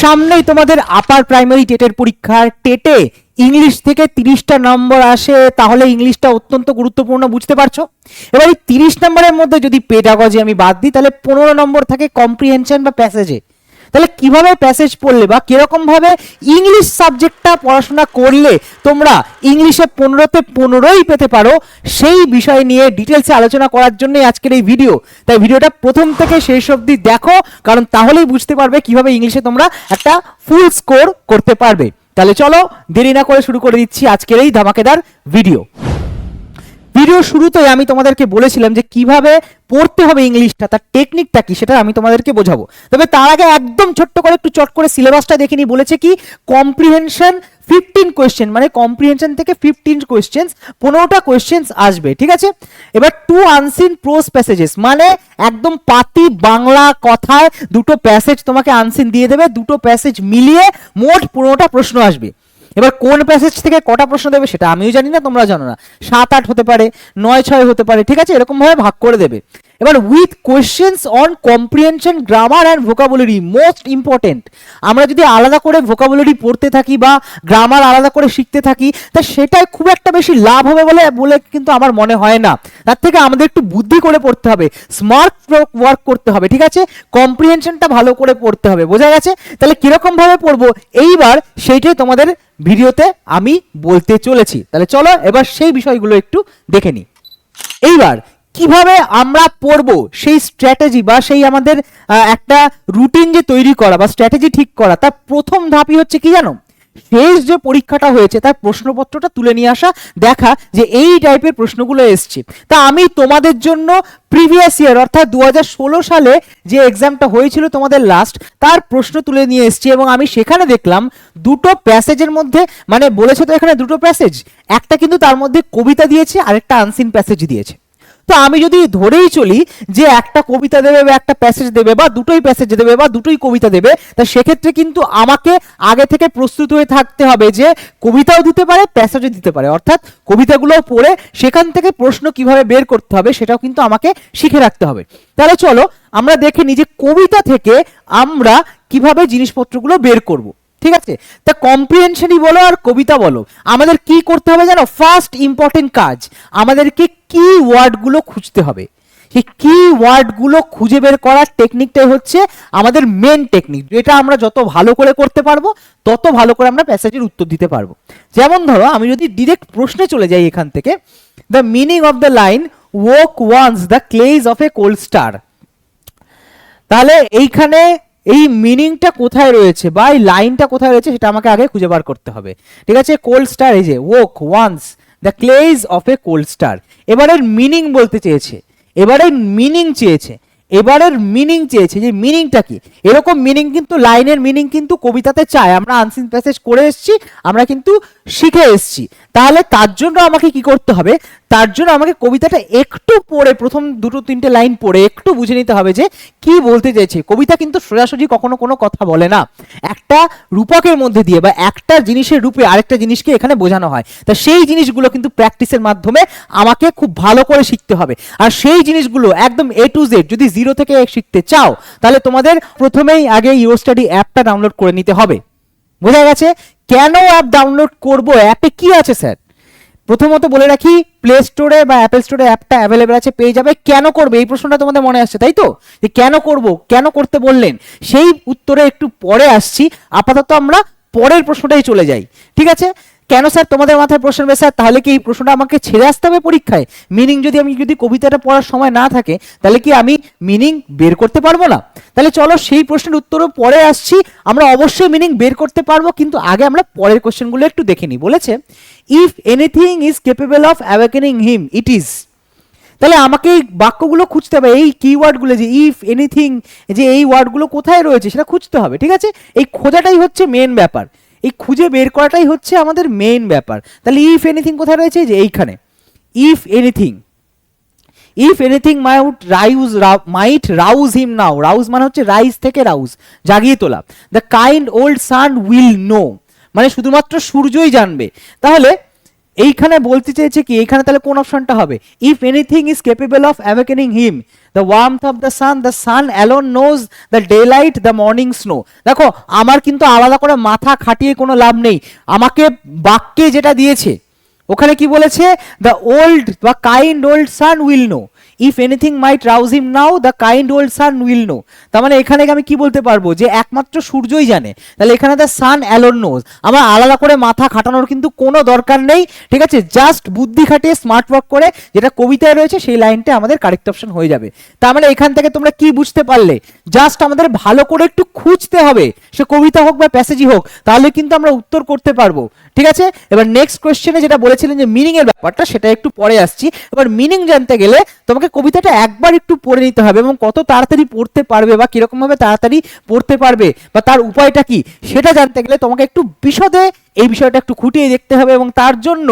সামনেই তোমাদের আপার প্রাইমারি টেটের পরীক্ষার টেটে ইংলিশ থেকে তিরিশটা নম্বর আসে, তাহলে ইংলিশটা অত্যন্ত গুরুত্বপূর্ণ, বুঝতে পারছ? এবার এই তিরিশ নম্বরের মধ্যে যদি পেডাগজি আমি বাদ দিই, তাহলে পনেরো নম্বর থাকে কম্প্রিহেনশন বা প্যাসেজে তাহলে কীভাবে প্যাসেজ পড়লে বা কীরকম ভাবে ইংলিশ সাবজেক্টটা পড়াশোনা করলে তোমরা ইংলিশে পনেরোতে পনেরোই পেতে পারো, সেই বিষয় নিয়ে ডিটেলসে আলোচনা করার জন্যই আজকের এই ভিডিও তাই ভিডিওটা প্রথম থেকে শেষ অবধি দেখো, কারণ তাহলেই বুঝতে পারবে কীভাবে ইংলিশে তোমরা একটা ফুল স্কোর করতে পারবে। তাহলে চলো দেরি না করে শুরু করে দিচ্ছি আজকের এই ধামাকেদার ভিডিও ভিডিও শুরুতেই আমি তোমাদেরকে বলেছিলাম যে কীভাবে পড়তে হবে ইংলিশটা, তার টেকনিকটা কি, সেটা আমি তোমাদেরকে বোঝাবো। তবে তার আগে একদম ছোট্ট করে একটু চট করে সিলেবাসটা দেখে নি বলেছে কি কম্প্রিহেনশন ফিফটিন কোয়েশ্চেন মানে কম্প্রিহেনশন থেকে ফিফটিন কোয়েশ্চেন্স পনেরোটা কোয়েশ্চেন্স আসবে, ঠিক আছে? এবার টু আনসিন প্রোস প্যাসেজেস মানে একদম পাতি বাংলা কথায় দুটো প্যাসেজ তোমাকে আনসিন দিয়ে দেবে, দুটো প্যাসেজ মিলিয়ে মোট পনেরোটা প্রশ্ন আসবে। এবার কোন প্যাসেজ থেকে কটা প্রশ্ন দেবে সেটা আমিও জানি না তোমরা জানো না। সাত আট হতে পারে, নয় ছয় হতে পারে, ঠিক আছে? এরকম ভাবে ভাগ করে দেবে। এবার with questions on comprehension grammar and vocabulary most important আমরা যদি আলাদা করে ভোকাবুলারি পড়তে থাকি বা গ্রামার আলাদা করে শিখতে থাকি, তা সেটাই খুব একটা বেশি লাভ হবে বলে বলে কিন্তু আমার মনে হয় না। তার থেকে আমাদের একটু বুদ্ধি করে পড়তে হবে স্মার্ট ওয়ার্ক করতে হবে, ঠিক আছে? কম্প্রিহেনশনটা ভালো করে পড়তে হবে, বোঝা গেছে? তাহলে কীরকমভাবে পড়ব? এইবার সেইটাই তোমাদের ভিডিওতে আমি বলতে চলেছি। তাহলে চলো এবার সেই বিষয়গুলো একটু দেখে নিই। এইবার কীভাবে আমরা পড়ব সেই স্ট্র্যাটেজি বা সেই আমাদের একটা রুটিন যে তৈরি করা বা স্ট্র্যাটেজি ঠিক করা, তার প্রথম ধাপই হচ্ছে কি জানো? শেষ যে পরীক্ষাটা হয়েছে, তার প্রশ্নপত্রটা তুলে নিয়ে আসা, দেখা যে এই টাইপের প্রশ্নগুলো এসছে। তা আমি তোমাদের জন্য প্রিভিয়াস ইয়ার অর্থাৎ দু হাজার ষোলো সালে যে এক্সামটা হয়েছিল তোমাদের লাস্ট তার প্রশ্ন তুলে নিয়ে এসেছি এবং আমি সেখানে দেখলাম দুটো প্যাসেজের মধ্যে মানে বলেছে তো এখানে দুটো প্যাসেজ একটা কিন্তু তার মধ্যে কবিতা দিয়েছে, আরেকটা আনসিন প্যাসেজ দিয়েছে। তো আমি যদি ধরেই চলি যে একটা কবিতা দেবে বা একটা প্যাসেজ দেবে বা দুটোই প্যাসেজ দেবে বা দুটোই কবিতা দেবে, তা সেক্ষেত্রে কিন্তু আমাকে আগে থেকে প্রস্তুত হয়ে থাকতে হবে যে কবিতাও দিতে পারে প্যাসেজও দিতে পারে। অর্থাৎ কবিতাগুলোও পড়ে সেখান থেকে প্রশ্ন কীভাবে বের করতে হবে সেটাও কিন্তু আমাকে শিখে রাখতে হবে। তাহলে চলো আমরা দেখে নিই যে কবিতা থেকে আমরা কীভাবে জিনিসপত্রগুলো বের করব। ঠিক আছে? তা কম্প্রিহেনশনই বলো আর কবিতা বলো। আমাদের কি করতে হবে জানো? ফার্স্ট ইম্পর্টেন্ট কাজ। আমাদেরকে কি ওয়ার্ডগুলো খুঁজতে হবে। সেই কি ওয়ার্ডগুলো খুঁজে বের করার টেকনিকটাই হচ্ছে আমাদের মেন টেকনিক যেটা আমরা যত ভালো করে করতে পারব, তত ভালো করে আমরা প্যাসেজের উত্তর দিতে পারব। যেমন ধরো, আমি যদি ডিরেক্ট প্রশ্নে চলে যাই এখান থেকে the meaning of the line woke once the clays of a cold star তাহলে এইখানে এই মিনিংটা কোথায় রয়েছে বা এই লাইনটা কোথায় রয়েছে, সেটা আমাকে আগে খুঁজে বার করতে হবে। ঠিক আছে? কোল্ড স্টার এই যে woke once the clays of a cold star এবারের মিনিং বলতে চেয়েছে। এবারের মিনিং চেয়েছে। এবারের মিনিং চেয়েছে, যে মিনিংটা কি? এরকম মিনিং কিন্তু, লাইনের মিনিং কিন্তু কবিতাতে চায় আমরা আনসিন প্যাসেজ করে এসেছি, আমরা কিন্তু শিখে এসেছি। তাহলে তার জন্য আমাকে কি করতে হবে? তার জন্য আমাকে কবিতাটা একটু পড়ে, প্রথম দুটো তিনটে লাইন পড়ে, একটু বুঝে নিতে হবে যে কি বলতে চাইছে। কবিতা কিন্তু সোজাসুজি কখনো কোনো কথা বলে না। একটা রূপকের মধ্যে দিয়ে বা একটা জিনিসের রূপে আরেকটা জিনিসকে এখানে বোঝানো হয়। তা সেই জিনিসগুলো কিন্তু প্র্যাকটিসের মাধ্যমে আমাকে খুব ভালো করে শিখতে হবে। আর সেই জিনিসগুলো একদম এ টু জেড যদি জিরো থেকে শিখতে চাও, তাহলে তোমাদের প্রথমেই আগে ইউর স্টাডি অ্যাপটা ডাউনলোড করে নিতে হবে। বোঝা গেছে? কেন অ্যাপ ডাউনলোড করব? অ্যাপে কি আছে, স্যার? প্রথমত বলে রাখি প্লে স্টোরে বা অ্যাপেল স্টোরে অ্যাপটা অ্যাভেলেবেল আছে, পেয়ে যাবে। কেন করবে? এই প্রশ্নটা তোমাদের মনে আসছে, তাই তো? যে কেন করব? কেন করতে বললেন? সেই উত্তরে একটু পরে আসছি। আপাতত আমরা পরের প্রশ্নটাই চলে যাই। ঠিক আছে? কেন স্যার তোমাদের মাথায় প্রশ্ন হবে স্যার? তাহলে কি এই প্রশ্নটা আমাকে ছেড়ে আসতে হবে পরীক্ষায়? মিনিং যদি আমি যদি কবিতাটা পড়ার সময় না থাকে, তাহলে কি আমি মিনিং বের করতে পারব না? তাহলে চলো সেই প্রশ্নের উত্তরও পরে আসছি। আমরা অবশ্যই মিনিং বের করতে পারব, কিন্তু আগে আমরা পরের কোশ্চেনগুলো একটু দেখে নিই। বলেছে if anything is capable of awakening him it is তাহলে আমাকে এই বাক্যগুলো খুঁজতে হবে, এই কিওয়ার্ডগুলো যে ইফ এনিথিং যে এই ওয়ার্ডগুলো কোথায় রয়েছে সেটা খুঁজতে হবে, ঠিক আছে? এই খোঁজাটাই হচ্ছে মেন ব্যাপার। এই খুঁজে বের করাটাই হচ্ছে আমাদের মেইন ব্যাপার। তাহলে ইফ এনিথিং কোথায় রয়েছে? যে এইখানে। If anything if anything might rouse might rouse him now rouse মানে হচ্ছে রাইজ থেকে রাউজ জাগিয়ে তোলা। The kind old sun will know মানে শুধুমাত্র সূর্যই জানবে। তাহলে এইখানে বলতে চেয়েছে কি, এইখানে তাহলে কোন অপশনটা হবে? If anything is capable of awakening him the warmth of the sun the sun alone knows the daylight the morning snow দেখো, আমার কিন্তু আলাদা করে মাথা খাটিয়ে কোনো লাভ নেই। আমাকে বাক্যে যেটা দিয়েছে, ওখানে কি বলেছে? দ্য ওল্ড বা kind old sun will know if anything might rouse him now the kind old sun will know তার মানে এখানে আমি কি বলতে পারব? যে একমাত্র সূর্যই জানে। তাহলে এখানে দ্য সান অ্যালোন নোজ আমার আলাদা করে মাথা খাটানোর কিন্তু কোনো দরকার নেই। ঠিক আছে? জাস্ট বুদ্ধি খাটিয়ে স্মার্ট ওয়ার্ক করে যেটা কবিতায় রয়েছে, সেই লাইনটা আমাদের কারেক্ট অপশন হয়ে যাবে। তার মানে এখান থেকে তোমরা কি বুঝতে পারলে? জাস্ট আমাদের ভালো করে একটু খুঁজতে হবে। সে কবিতা হোক বা প্যাসেজই হোক, তাহলে কিন্তু আমরা উত্তর করতে পারব। ঠিক আছে? এবার নেক্সট কোয়েশ্চেনে যেটা বলেছিলেন যে মিনিং এর ব্যাপারটা, সেটা একটু পরে আসছি। এবার মিনিং জানতে গেলে তোমাকে কবিতাটা একবার একটু পড়ে নিতে হবে এবং কত তাড়াতাড়ি পড়তে পারবে বা কীরকম ভাবে তাড়াতাড়ি পড়তে পারবে বা তার উপায়টা কি, সেটা জানতে গেলে তোমাকে একটু বিশদে এই বিষয়টা একটু খুঁটিয়ে দেখতে হবে এবং তার জন্য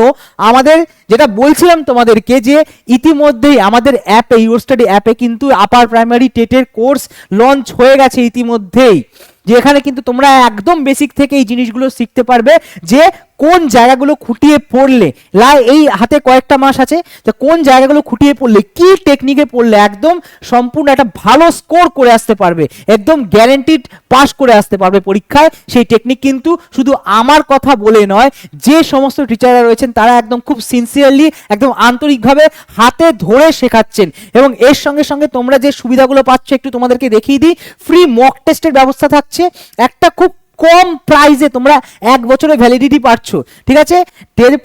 আমাদের যেটা বলছিলাম তোমাদেরকে যে ইতিমধ্যেই আমাদের অ্যাপে ইউর স্টাডি অ্যাপে কিন্তু আপার প্রাইমারি টেটের কোর্স লঞ্চ হয়ে গেছে ইতিমধ্যেই। যে এখানে কিন্তু তোমরা একদম বেসিক থেকে এই জিনিসগুলো শিখতে পারবে যে কোন জায়গাগুলো খুঁটিয়ে পড়লে, লাই এই হাতে কয়েকটা মাস আছে, তো কোন জায়গাগুলো খুঁটিয়ে পড়লে, কি টেকনিকে পড়লে একদম সম্পূর্ণ একটা ভালো স্কোর করে আসতে পারবে, একদম গ্যারেন্টিড পাস করে আসতে পারবে পরীক্ষায়, সেই টেকনিক কিন্তু শুধু আমার কথা বলে নয়, যে সমস্ত টিচাররা রয়েছেন, তারা একদম খুব সিনসিয়ারলি একদম আন্তরিকভাবে হাতে ধরে শেখাচ্ছেন। এবং এর সঙ্গে সঙ্গে তোমরা যে সুবিধাগুলো পাচ্ছ, একটু তোমাদেরকে দেখিয়ে দিই ফ্রি মক টেস্টের ব্যবস্থা থাকছে, একটা খুব কম প্রাইজে তোমরা এক বছরের ভ্যালিডিটি পাচ্ছ, ঠিক আছে?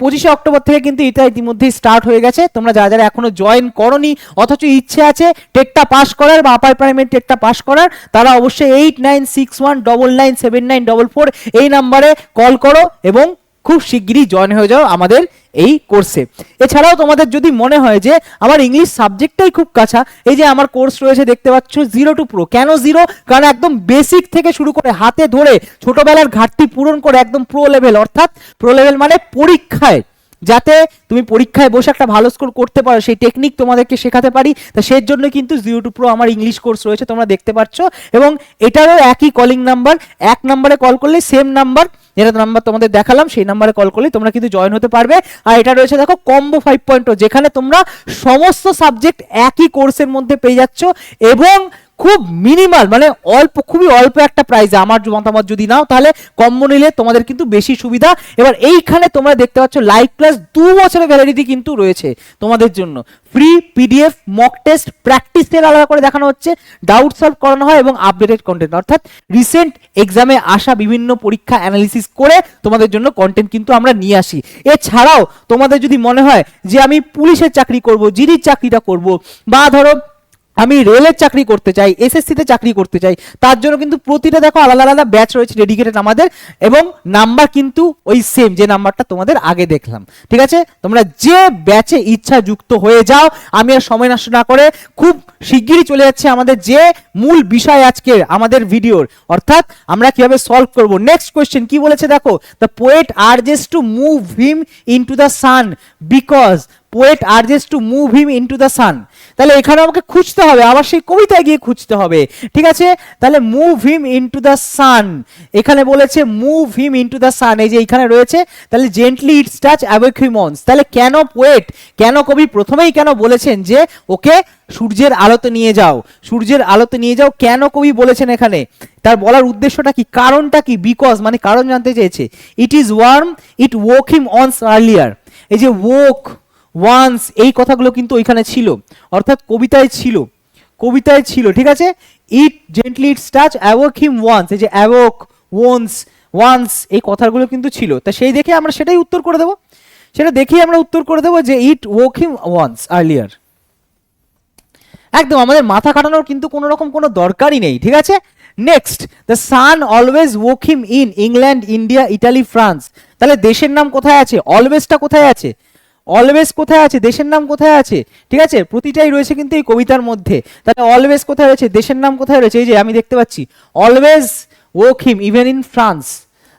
পঁচিশে অক্টোবর থেকে কিন্তু এটা ইতিমধ্যেই স্টার্ট হয়ে গেছে। তোমরা যারা যারা এখনও জয়েন করনি, অথচ ইচ্ছে আছে টেটটা পাস করার বা আপার প্রাইমের টেটটা পাস করার, তারা অবশ্যই eight nine six one double nine seven nine double four এই নাম্বারে কল করো এবং খুব শিগগিরই জয়েন হয়ে যাও আমাদের এই কোর্সে এছাড়াও তোমাদের যদি মনে হয় যে আমার ইংলিশ সাবজেক্টটাই খুব কাছা এই যে আমার কোর্স রয়েছে দেখতে পাচ্ছ জিরো টু প্রো কেন জিরো কারণ একদম বেসিক থেকে শুরু করে হাতে ধরে ছোটবেলার ঘাটতি পূরণ করে একদম প্রো লেভেল অর্থাৎ প্রো লেভেল মানে পরীক্ষায়। যাতে তুমি পরীক্ষায় বসে একটা ভালো স্কোর করতে পারো, সেই টেকনিক তোমাদেরকে শেখাতে পারি। তা সেই জন্য কিন্তু জিরো টু প্রো আমার ইংলিশ কোর্স রয়েছে, তোমরা দেখতে পাচ্ছ। এবং এটারও একই কলিং নাম্বার এক নাম্বারে কল করলে সেম নাম্বার যেটা নাম্বার তোমাদের দেখালাম, সেই নাম্বারে কল করলে তোমরা কিন্তু জয়েন হতে পারবে। আর এটা রয়েছে দেখো কম্বো ফাইভ পয়েন্ট যেখানে তোমরা সমস্ত সাবজেক্ট একই কোর্সের মধ্যে পেয়ে যাচ্ছ এবং খুব মিনিমাল মানে অল্প, খুবই অল্প একটা প্রাইসে আমার মতামত যদি নাও, তাহলে কম্বো নিলে তোমাদের কিন্তু বেশি সুবিধা। এবার এইখানে তোমরা দেখতে পাচ্ছ লাইভ ক্লাস দু বছরের ভ্যালিডিটি কিন্তু রয়েছে তোমাদের জন্য। Free PDF mock test practice টেল আলাদা করে দেখানো হচ্ছে। ডাউট সলভ করানো হয় এবং আপডেটেড কন্টেন্ট অর্থাৎ রিসেন্ট এক্সামে আসা বিভিন্ন পরীক্ষা অ্যানালিসিস করে তোমাদের জন্য কন্টেন্ট কিন্তু আমরা নিয়ে আসি। এছাড়াও তোমাদের যদি মনে হয় যে আমি পুলিশের চাকরি করব, জিডির চাকরিটা করব, বা ধরো আমি রেলের চাকরি করতে চাই, এসএসসিতে চাকরি করতে চাই, তার জন্য কিন্তু প্রতিটা দেখো আলাদা আলাদা ব্যাচ রয়েছে ডেডিকেটেড আমাদের এবং নাম্বার কিন্তু ওই সেম যে নাম্বারটা তোমাদের আগে দেখলাম। ঠিক আছে? তোমরা যে ব্যাচে ইচ্ছা যুক্ত হয়ে যাও, আমি আর সময় নষ্ট না করে খুব শিগগিরই চলে যাচ্ছে আমাদের যে মূল বিষয় আজকের আমাদের ভিডিওর। অর্থাৎ আমরা কীভাবে সলভ করব? নেক্সট কোয়েশ্চেন কি বলেছে দেখো? The poet urges to move him into the sun because poet urges to move him into the sun তাহলে এখানে আমাকে খুঁজতে হবে, আবার সেই কবিতায় গিয়ে খুঁজতে হবে। ঠিক আছে? তাহলে move him into the sun এখানে বলেছে move him into the sun এই যে এখানে রয়েছে, তাহলে জেন্টলি ইটস টাচ অ্যাওয়েক তাহলে কেন পোয়েট কেন কবি প্রথমেই কেন বলেছেন যে, ওকে সূর্যের আলোতে নিয়ে যাও। সূর্যের আলোতে নিয়ে যাও। কেন কবি বলেছেন এখানে? তার বলার উদ্দেশ্যটা কি? কারণটা কি? বিকজ মানে কারণ জানতে চেয়েছে। It is warm it woke him once earlier এই যে ওক ওয়ান্স এই কথাগুলো কিন্তু ওইখানে ছিল। অর্থাৎ কবিতায় ছিল। কবিতায় ছিল, ঠিক আছে? It gently its touch awoke him once এই যে অ্যাওক ওয়ান্স ওয়ান্স এই কথাগুলো কিন্তু ছিল। তা সেই দেখে আমরা সেটাই উত্তর করে দেবো। সেটা দেখেই আমরা উত্তর করে দেবো যে it woke him once earlier একদম, আমাদের মাথা কাটানোর কিন্তু কোনো রকম কোনো দরকারই নেই, ঠিক আছে? Next the sun always woke him in England India Italy France তাহলে দেশের নাম কোথায় আছে? অলওয়েজটা কোথায় আছে? অলওয়েজ কোথায় আছে? দেশের নাম কোথায় আছে? ঠিক আছে? প্রতিটাই রয়েছে কিন্তু এই কবিতার মধ্যে। তাহলে অলওয়েজ কোথায় রয়েছে? দেশের নাম কোথায় রয়েছে? এই যে আমি দেখতে পাচ্ছি। Always woke him even in France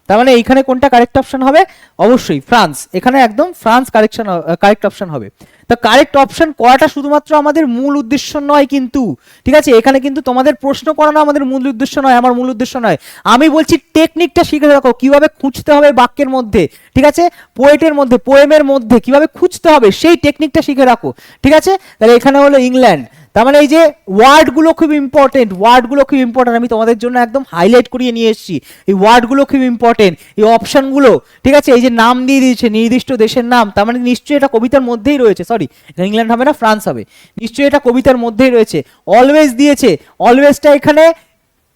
তার মানে এইখানে কোনটা কারেক্ট অপশন হবে? অবশ্যই ফ্রান্স এখানে একদম ফ্রান্স কারেকশন কারেক্ট অপশন হবে। তা কারেক্ট অপশন করাটা শুধুমাত্র আমাদের মূল উদ্দেশ্য নয় কিন্তু। ঠিক আছে? এখানে কিন্তু তোমাদের প্রশ্ন করানো আমাদের মূল উদ্দেশ্য নয়, আমার মূল উদ্দেশ্য নয়। আমি বলছি টেকনিকটা শিখে রাখো কীভাবে খুঁজতে হবে বাক্যের মধ্যে। ঠিক আছে? পোয়েটের মধ্যে পোয়েমের মধ্যে কীভাবে খুঁজতে হবে, সেই টেকনিকটা শিখে রাখো। ঠিক আছে? তাহলে এখানে হলো ইংল্যান্ড তার মানে এই যে ওয়ার্ডগুলো খুব ইম্পর্টেন্ট ওয়ার্ডগুলো খুব ইম্পর্টেন্ট আমি তোমাদের জন্য একদম হাইলাইট করিয়ে নিয়ে এসেছি। এই ওয়ার্ডগুলো খুব ইম্পর্টেন্ট এই অপশনগুলো ঠিক আছে? এই যে নাম দিয়ে দিয়েছে, নির্দিষ্ট দেশের নাম, তার মানে নিশ্চয়ই এটা কবিতার মধ্যেই রয়েছে। সরি ইংল্যান্ড হবে না, ফ্রান্স হবে। নিশ্চয়ই এটা কবিতার মধ্যেই রয়েছে। অলওয়েজ দিয়েছে অলওয়েজটা এখানে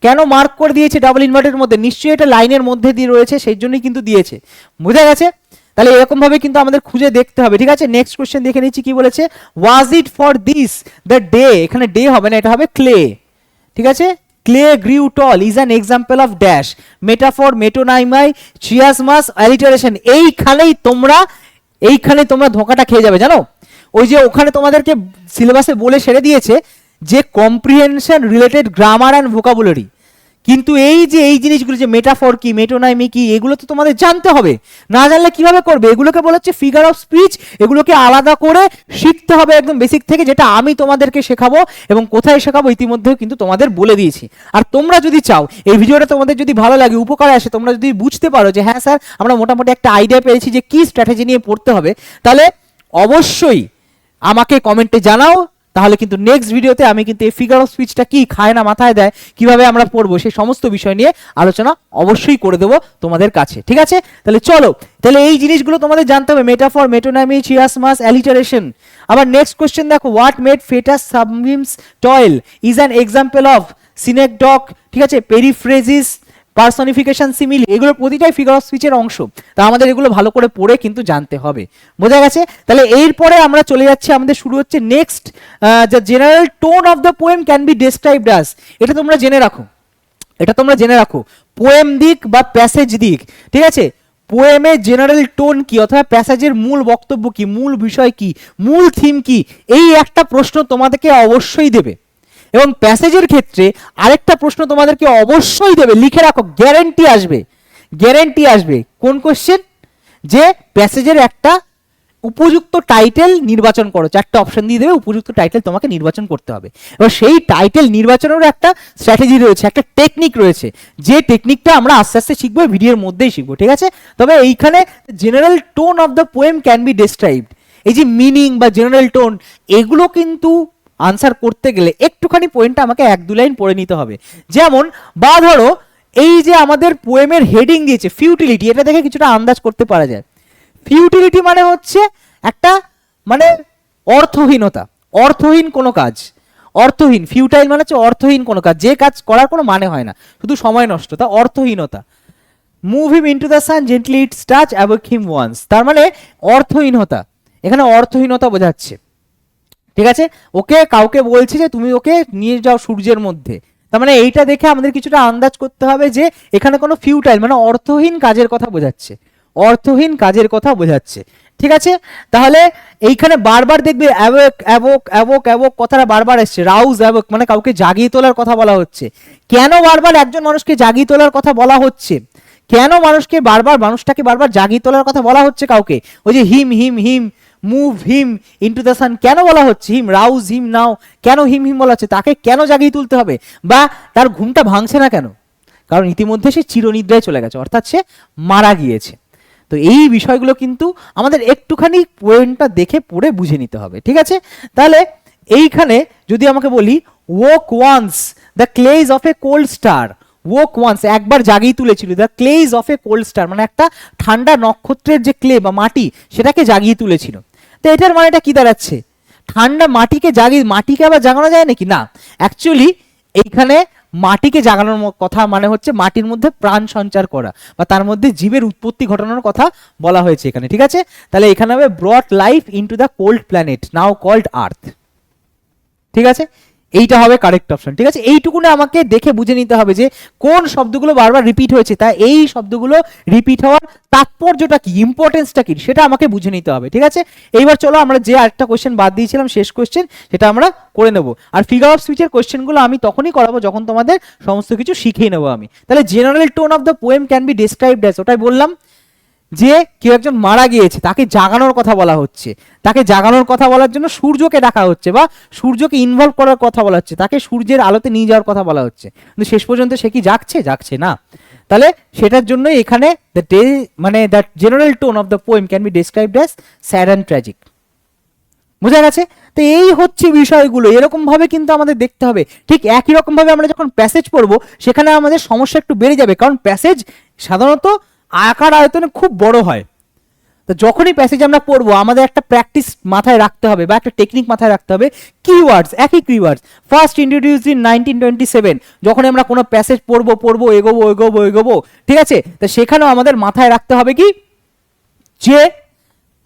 কেন মার্ক করে দিয়েছে ডাবল ইনভার্টের মধ্যে? নিশ্চয়ই এটা লাইনের মধ্যে দিয়ে রয়েছে, সেই জন্যই কিন্তু দিয়েছে। বোঝা গেছে? তাহলে এরকম ভাবে কিন্তু আমাদের খুঁজে দেখতে হবে, ঠিক আছে? নেক্সট কোশ্চেন দেখে নিচ্ছি কি বলেছে। Was it for this the day এখানে ডে হবে না, এটা হবে ক্লে ঠিক আছে? Clay grew tall is an example of dash metaphor metonymy chiasmus alliteration এইখানেই তোমরা, এইখানে তোমরা ধোঁকাটা খেয়ে যাবে, জানো? ওই যে ওখানে তোমাদেরকে সিলেবাসে বলে সেরে দিয়েছে যে comprehension related grammar and vocabulary কিন্তু এই যে এই জিনিসগুলো যে মেটাফর কি মেটোনাইমি কি, এগুলো তো তোমাদের জানতে হবে। না জানলে কীভাবে করবে? এগুলোকে বলা হচ্ছে ফিগার অফ স্পিচ এগুলোকে আলাদা করে শিখতে হবে একদম বেসিক থেকে, যেটা আমি তোমাদেরকে শেখাবো এবং কোথায় শেখাবো ইতিমধ্যেও কিন্তু তোমাদের বলে দিয়েছি। আর তোমরা যদি চাও, এই ভিডিওটা তোমাদের যদি ভালো লাগে, উপকারে আসে, তোমরা যদি বুঝতে পারো যে হ্যাঁ স্যার, আমরা মোটামুটি একটা আইডিয়া পেয়েছি যে কি স্ট্র্যাটেজি নিয়ে পড়তে হবে, তাহলে অবশ্যই আমাকে কমেন্টে জানাও। তাহলে কিন্তু নেক্সট ভিডিওতে আমি কিন্তু এই ফিগার অফ স্পিচটা কি খায় না মাথায় দেয়, কীভাবে আমরা পড়ব, সেই সমস্ত বিষয় নিয়ে আলোচনা অবশ্যই করে দেবো তোমাদের কাছে, ঠিক আছে? তাহলে চলো, তাহলে এই জিনিসগুলো তোমাদের জানতে হবে মেটাফর মেটোনামি চিয়াসমাস অ্যালিটারেশন আবার নেক্সট কোশ্চেন দেখো what made fatuous sunbeams toil is an example of synecdoche ঠিক আছে? পেরিফ্রেজিস পার্সনিফিকেশন সিমিলি এগুলো প্রতিটাই ফিগার অফ স্পিচের অংশ। তা আমাদের এগুলো ভালো করে পড়ে কিন্তু জানতে হবে। বোঝা গেছে? তাহলে এরপরে আমরা চলে যাচ্ছি, আমাদের শুরু হচ্ছে next the general tone of the poem can be described as এটা তোমরা জেনে রাখো। এটা তোমরা জেনে রাখো। পোয়েম দিক বা প্যাসেজ দিক, ঠিক আছে? পোয়েমের জেনারেল টোন কি, অথবা প্যাসেজের মূল বক্তব্য কি, মূল বিষয় কি, মূল থিম কি, এই একটা প্রশ্ন তোমাদেরকে অবশ্যই দেবে। এবং প্যাসেজের ক্ষেত্রে আরেকটা প্রশ্ন তোমাদেরকে অবশ্যই দেবে, লিখে রাখো গ্যারেন্টি আসবে। গ্যারেন্টি আসবে। কোন কোশ্চেন যে প্যাসেজের একটা উপযুক্ত টাইটেল নির্বাচন করো, চারটা অপশন দিয়ে দেবে, উপযুক্ত টাইটেল তোমাকে নির্বাচন করতে হবে। এবার সেই টাইটেল নির্বাচনেরও একটা স্ট্র্যাটেজি রয়েছে, একটা টেকনিক রয়েছে। যে টেকনিকটা আমরা আস্তে আস্তে শিখব ভিডিওর মধ্যেই শিখব, ঠিক আছে? তবে এইখানে general tone of the poem can be described এই যে মিনিং বা জেনারেল টোন এগুলো কিন্তু আনসার করতে গেলে একটুখানি পয়েন্টটা আমাকে এক দু লাইন পড়ে নিতে হবে। যেমন, বা ধরো, এই যে আমাদের পোয়েমের হেডিং দিয়েছে ফিউটিলিটি এটা দেখে কিছুটা আন্দাজ করতে পারা যায়। ফিউটিলিটি মানে হচ্ছে একটা মানে অর্থহীনতা, অর্থহীন কোনো কাজ। অর্থহীন ফিউটাইল মানে হচ্ছে অর্থহীন কোনো কাজ, যে কাজ করার কোনো মানে হয় না, শুধু সময় নষ্ট, তা অর্থহীনতা। Move him into the sun gently its touch awoke him once তার মানে অর্থহীনতা। এখানে অর্থহীনতা বোঝাচ্ছে। ঠিক আছে? ওকে কাউকে বলছে যে তুমি ওকে নিয়ে যাও সূর্যের মধ্যে। তার মানে এইটা দেখে আমাদের কিছুটা আন্দাজ করতে হবে যে এখানে কোনো ফিউটাইল মানে অর্থহীন কাজের কথা বোঝাচ্ছে। অর্থহীন কাজের কথা বোঝাচ্ছে। ঠিক আছে? তাহলে এইখানে বারবার দেখবে অ্যাবক অ্যাবক অ্যাবক অ্যাবক কথাটা বারবার এসছে। রাউজ অ্যাবক মানে কাউকে জাগিয়ে তোলার কথা বলা হচ্ছে। কেন বারবার একজন মানুষকে জাগিয়ে তোলার কথা বলা হচ্ছে? কেন মানুষকে বারবার, মানুষটাকে বারবার জাগিয়ে তোলার কথা বলা হচ্ছে কাউকে? ওই যে him him him move him into the sun কেন বলা হচ্ছে হিম রাউজ হিম নাও কেন হিম হিম বলা হচ্ছে? তাকে কেন জাগিয়ে তুলতে হবে? বা তার ঘুমটা ভাঙছে না কেন? কারণ ইতিমধ্যে সে চিরনিদ্রায় চলে গেছে, অর্থাৎ সে মারা গিয়েছে। তো এই বিষয়গুলো কিন্তু আমাদের একটুখানি পয়েন্টটা দেখে পড়ে বুঝে নিতে হবে, ঠিক আছে? তাহলে এইখানে যদি আমাকে বলি woke once the clays of a cold star woke once একবার জাগিয়ে তুলেছিল the clays of a cold star মানে একটা ঠান্ডা নক্ষত্রের যে ক্লে বা মাটি, সেটাকে জাগিয়ে তুলেছিল। তো এটার মানেটা কি দাঁড়াচ্ছে? ঠান্ডা মাটিকে জাগি মাটিকে আবার জাগানো যায় নাকি? না। অ্যাকচুয়ালি এইখানে মাটিকে জাগানোর কথা মানে হচ্ছে মাটির মধ্যে প্রাণ সঞ্চার করা বা তার মধ্যে জীবের উৎপত্তি ঘটানোর কথা বলা হয়েছে এখানে, ঠিক আছে? তাহলে এখানে হবে brought life into the cold planet now called earth ঠিক আছে? এইটা হবে কারেক্ট অপশন ঠিক আছে? এইটুকুনে আমাকে দেখে বুঝে নিতে হবে যে কোন শব্দগুলো বারবার রিপিট হয়েছে তা এই শব্দগুলো রিপিট হওয়ার তাৎপর্যটা কি ইম্পর্টেন্সটা কি, সেটা আমাকে বুঝে নিতে হবে, ঠিক আছে? এইবার চলো আমরা যে আরেকটা কোয়েশ্চেন বাদ দিয়েছিলাম, শেষ কোশ্চেন সেটা আমরা করে নেব। আর ফিগার অফ স্পিচের কোয়েশ্চেনগুলো আমি তখনই করাবো যখন তোমাদের সমস্ত কিছু শিখিয়ে নেব আমি। তাহলে general tone of the poem can be described as ওটাই বললাম। যে কেউ একজন মারা গিয়েছে, তাকে জাগানোর কথা বলা হচ্ছে। তাকে জাগানোর কথা বলার জন্য সূর্যকে ডাকা হচ্ছে বা সূর্যকে ইনভলভ করার কথা বলা হচ্ছে, তাকে সূর্যের আলোতে নিয়ে যাওয়ার কথা বলা হচ্ছে। কিন্তু শেষ পর্যন্ত সে কি জাগছে? জাগছে না। তাহলে সেটার জন্যই এখানে দ্য ডে মানে the general tone of the poem can be described as sad and tragic বোঝা গেছে? তো এই হচ্ছে বিষয়গুলো। এরকম ভাবে কিন্তু আমাদের দেখতে হবে। ঠিক একই রকম ভাবে আমরা যখন প্যাসেজ পড়ব, সেখানে আমাদের সমস্যা একটু বেড়ে যাবে। কারণ প্যাসেজ সাধারণত আকার আয়তনে খুব বড় হয়। তো যখনই প্যাসেজ আমরা পড়ব, আমাদের একটা প্র্যাকটিস মাথায় রাখতে হবে বা একটা টেকনিক মাথায় রাখতে হবে। কিওয়ার্ডস একই keywords first introduced in nineteen twenty seven যখন আমরা কোনো প্যাসেজ পড়ব পড়ব, এগোবো এগোবো এগোবো, ঠিক আছে? তো সেখানেও আমাদের মাথায় রাখতে হবে কি? যে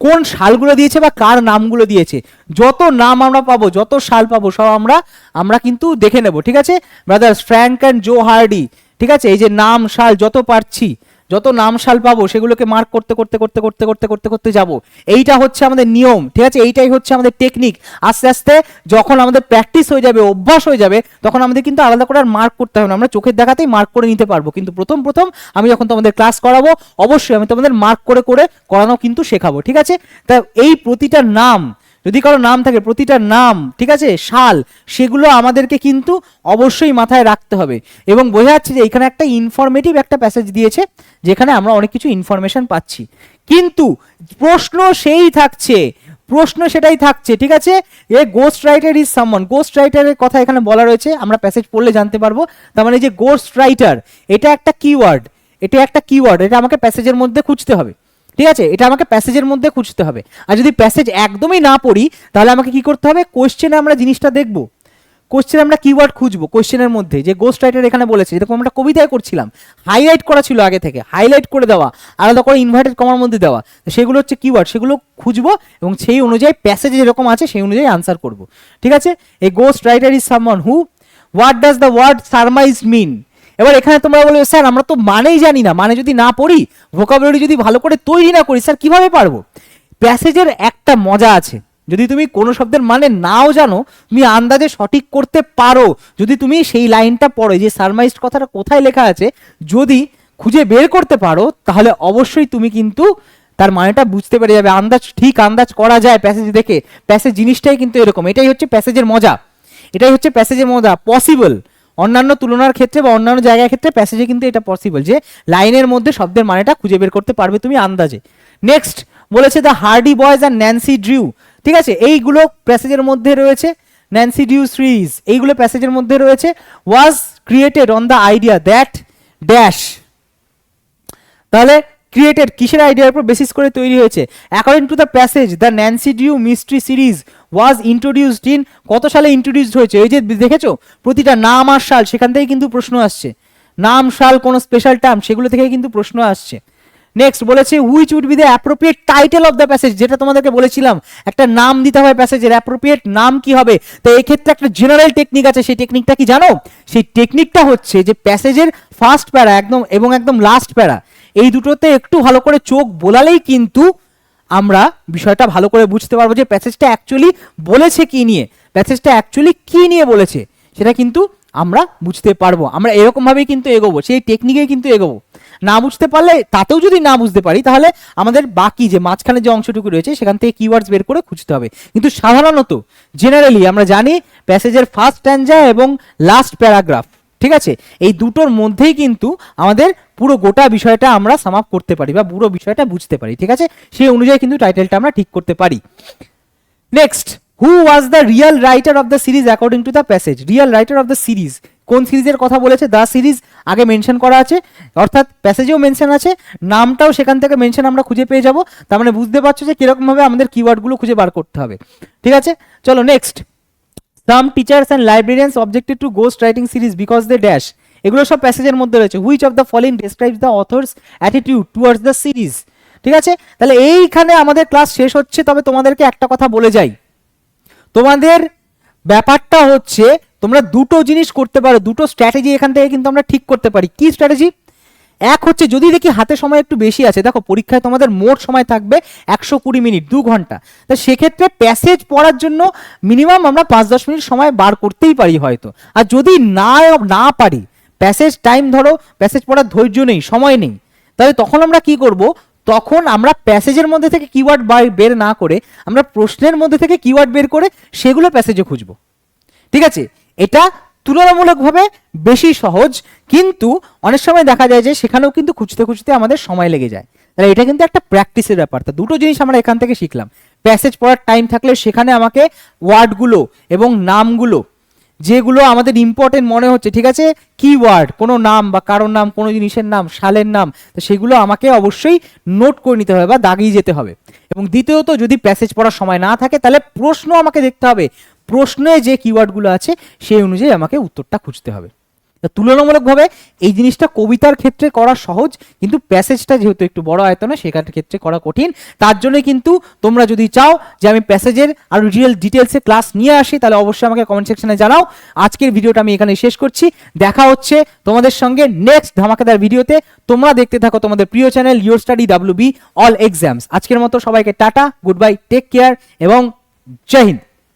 কোন সালগুলো দিয়েছে বা কার নামগুলো দিয়েছে। যত নাম আমরা পাবো, যত সাল পাবো, সব আমরা আমরা কিন্তু দেখে নেব, ঠিক আছে? Brothers Frank and Joe Hardy ঠিক আছে? এই যে নাম, সাল, যত পারছি যত নাম সাল পাবো, সেগুলোকে মার্ক করতে করতে করতে করতে করতে করতে করতে যাব। এইটা হচ্ছে আমাদের নিয়ম, ঠিক আছে? এইটাই হচ্ছে আমাদের টেকনিক আস্তে আস্তে যখন আমাদের প্র্যাকটিস হয়ে যাবে, অভ্যাস হয়ে যাবে, তখন আমাদের কিন্তু আলাদা করে আর মার্ক করতে হবে না। আমরা চোখের দেখাতেই মার্ক করে নিতে পারব। কিন্তু প্রথম প্রথম আমি যখন তোমাদের ক্লাস করাবো, অবশ্যই আমি তোমাদের মার্ক করে করে করানো কিন্তু শেখাবো, ঠিক আছে? তা এই প্রতিটা নাম যদি কারও নাম থাকে, প্রতিটা নাম, ঠিক আছে, সাল, সেগুলো আমাদেরকে কিন্তু অবশ্যই মাথায় রাখতে হবে। এবং বোঝা যাচ্ছে যে এখানে একটা ইনফরমেটিভ একটা প্যাসেজ দিয়েছে, যেখানে আমরা অনেক কিছু ইনফরমেশন পাচ্ছি। কিন্তু প্রশ্ন সেই থাকছে, প্রশ্ন সেটাই থাকছে, ঠিক আছে? A ghost writer is someone ghost রাইটারের কথা এখানে বলা রয়েছে, আমরা প্যাসেজ পড়লে জানতে পারব। তার মানে যে গোস্ট রাইটার এটা একটা কিওয়ার্ড এটা একটা কিওয়ার্ড এটা আমাকে প্যাসেজের মধ্যে খুঁজতে হবে। ঠিক আছে? এটা আমাকে প্যাসেজের মধ্যে খুঁজতে হবে। আর যদি প্যাসেজ একদমই না পড়ি, তাহলে আমাকে কি করতে হবে? কোশ্চেনে আমরা জিনিসটা দেখব। কোশ্চেনে আমরা কিওয়ার্ড খুঁজবো কোশ্চেনের মধ্যে। যে গোস্ট রাইটার এখানে বলেছে যেরকম আমরা কবিতায় করছিলাম। হাইলাইট করা ছিল আগে থেকে। হাইলাইট করে দেওয়া, আলাদা করে ইনভার্টেড কমার মধ্যে দেওয়া। সেগুলো হচ্ছে কিওয়ার্ড সেগুলো খুঁজবো এবং সেই অনুযায়ী প্যাসেজ যেরকম আছে, সেই অনুযায়ী আনসার করব। ঠিক আছে? এই ghost writer is someone who what does the word surmise mean এবার এখানে তোমরা বলবে স্যার, আমরা তো মানেই জানি না। মানে যদি না পড়ি ভোকাবুলারি যদি ভালো করে তৈরি না করি, স্যার, কীভাবে পারব? প্যাসেজের একটা মজা আছে। যদি তুমি কোনো শব্দের মানে নাও জানো, তুমি আন্দাজে সঠিক করতে পারো। যদি তুমি সেই লাইনটা পড়ো যে সারমাইজড কথাটা কোথায় লেখা আছে, যদি খুঁজে বের করতে পারো, তাহলে অবশ্যই তুমি কিন্তু তার মানেটা বুঝতে পেরে যাবে। আন্দাজ, ঠিক আন্দাজ করা যায় প্যাসেজ দেখে। প্যাসেজ জিনিসটাই কিন্তু এরকম। এটাই হচ্ছে প্যাসেজের মজা। এটাই হচ্ছে প্যাসেজের মজা। পসিবল। অন্যান্য তুলনার ক্ষেত্রে বা অন্যান্য জায়গার ক্ষেত্রে প্যাসেজে কিন্তু এটা পসিবল যে লাইনের মধ্যে শব্দের মানেটা খুঁজে বের করতে পারবে তুমি আন্দাজে। নেক্সট বলেছে দ্য হার্ডি বয়েজ আর ন্যান্সি ড্রিউ ঠিক আছে? এইগুলো প্যাসেজের মধ্যে রয়েছে। ন্যান্সি ডিউ সিরিজ এইগুলো প্যাসেজের মধ্যে রয়েছে। Was created on the idea that dash তাহলে ক্রিয়েটেড কিসের আইডিয়ার উপর বেসিস করে তৈরি হয়েছে? According to the passage the Nancy Drew mystery series was introduced in কত সালে ইন্ট্রোডিউসড হয়েছে? এই যে দেখেছ? প্রতিটা নাম আর সাল, সেখান থেকে কিন্তু প্রশ্ন আসছে। নাম, সাল, কোনো স্পেশাল টার্ম সেগুলো থেকে কিন্তু প্রশ্ন আসছে। নেক্সট বলেছে which would be the appropriate title of the passage যেটা তোমাদেরকে বলেছিলাম, একটা নাম দিতে হবে প্যাসেজের অ্যাপ্রোপ্রিয়েট নাম কি হবে? তো এক্ষেত্রে একটা জেনারেল টেকনিক আছে। সেই টেকনিকটা কি জানো? সেই টেকনিকটা হচ্ছে যে প্যাসেজের ফার্স্ট প্যারা, একদম এবং একদম লাস্ট প্যারা। এই দুটোতে একটু ভালো করে চোখ বোলালেই কিন্তু আমরা বিষয়টা ভালো করে বুঝতে পারব যে প্যাসেজটা অ্যাকচুয়ালি বলেছে কি নিয়ে। প্যাসেজটা অ্যাকচুয়ালি কি নিয়ে বলেছে, সেটা কিন্তু আমরা বুঝতে পারব। আমরা এরকমভাবেই কিন্তু এগোবো, সেই টেকনিকেই কিন্তু এগোবো। না বুঝতে পারলে তাতেও যদি না বুঝতে পারি, তাহলে আমাদের বাকি যে মাঝখানে যে অংশটুকু রয়েছে, সেখান থেকে কিওয়ার্ডস বের করে খুঁজতে হবে। কিন্তু সাধারণত জেনারেলি আমরা জানি প্যাসেজের ফার্স্ট স্ট্যান্ডা এবং লাস্ট প্যারাগ্রাফ ঠিক আছে? এই দুটোর মধ্যেই কিন্তু আমাদের পুরো গোটা বিষয়টা আমরা সাম করতে পারি বা পুরো বিষয়টা বুঝতে পারি, ঠিক আছে? সেই অনুযায়ী কিন্তু টাইটেলটা আমরা ঠিক করতে পারি। Next who was the real writer of the series according to the passage real writer of the series কোন সিরিজের কথা বলেছে? দ্য সিরিজ আগে মেনশন করা আছে, অর্থাৎ প্যাসেজেও মেনশন আছে, নামটাও সেখান থেকে মেনশন আমরা খুঁজে পেয়ে যাব। তার মানে বুঝতে পারছ যে কিরকমভাবে আমাদের কিওয়ার্ডগুলো খুঁজে বার করতে হবে। ঠিক আছে? চলো next some teachers and librarians objected to ghost writing series because they dash এগুলো সব প্যাসেজের মধ্যে রয়েছে। Which of the following describes the author's attitude towards the series ঠিক আছে? তাহলে এইখানে আমাদের ক্লাস শেষ হচ্ছে, তবে তোমাদেরকে একটা কথা বলে যাই। তোমাদের ব্যাপারটা হচ্ছে, তোমরা দুটো জিনিস করতে পারো, দুটো স্ট্র্যাটেজি এখান থেকে কিন্তু আমরা ঠিক করতে পারি। কি স্ট্র্যাটেজি এক হচ্ছে যদি দেখি হাতে সময় একটু বেশি আছে, দেখো পরীক্ষায় তোমাদের মোট সময় থাকবে একশো কুড়ি মিনিট, দু ঘণ্টা। তা সেক্ষেত্রে প্যাসেজ পড়ার জন্য মিনিমাম আমরা পাঁচ দশ মিনিট সময় বার করতেই পারি হয়তো। আর যদি না না পারি প্যাসেজ টাইম ধরো প্যাসেজ পড়ার ধৈর্য নেই, সময় নেই, তাহলে তখন আমরা কি করব? তখন আমরা প্যাসেজের মধ্যে থেকে কিওয়ার্ড বের না করে আমরা প্রশ্নের মধ্যে থেকে কিওয়ার্ড বের করে সেগুলো প্যাসেজে খুঁজবো। ঠিক আছে? এটা তুলনামূলকভাবে বেশি সহজ, কিন্তু অনেক সময় দেখা যায় যে সেখানেও কিন্তু খুঁজতে খুঁজতে আমাদের সময় লেগে যায়। তাহলে এটা কিন্তু একটা প্র্যাকটিসের ব্যাপার। তা দুটো জিনিস আমরা এখান থেকে শিখলাম। প্যাসেজ পড়ার টাইম থাকলে সেখানে আমাকে ওয়ার্ডগুলো এবং নামগুলো, যেগুলো আমাদের ইম্পর্টেন্ট মনে হচ্ছে, ঠিক আছে? কিওয়ার্ড, কোনো নাম বা কারোর নাম, কোনো জিনিসের নাম, সালের নাম, তো সেগুলো আমাকে অবশ্যই নোট করে নিতে হবে বা দাগিয়ে যেতে হবে। এবং দ্বিতীয়ত, যদি প্যাসেজ পড়ার সময় না থাকে, তাহলে প্রশ্ন আমাকে দেখতে হবে। প্রশ্নে যে কিওয়ার্ডগুলো আছে, সেই অনুযায়ী আমাকে উত্তরটা খুঁজতে হবে। তুলনামূলকভাবে এই জিনিসটা কবিতার ক্ষেত্রে করা সহজ, কিন্তু প্যাসেজটা যেহেতু একটু বড় আয়তনে, সেখান ক্ষেত্রে করা কঠিন। তার জন্য কিন্তু তোমরা যদি চাও যে আমি প্যাসেজের আরও রিয়েল ডিটেলসে ক্লাস নিয়ে আসি, তাহলে অবশ্যই আমাকে কমেন্ট সেকশনে জানাও। আজকের ভিডিওটা আমি এখানে শেষ করছি। দেখা হচ্ছে তোমাদের সঙ্গে নেক্সট ধামাকাদার ভিডিওতে তোমরা দেখতে থাকো তোমাদের প্রিয় channel your study W B all exams আজকের মতো সবাইকে tata good bye take care এবং জয় হিন্দ।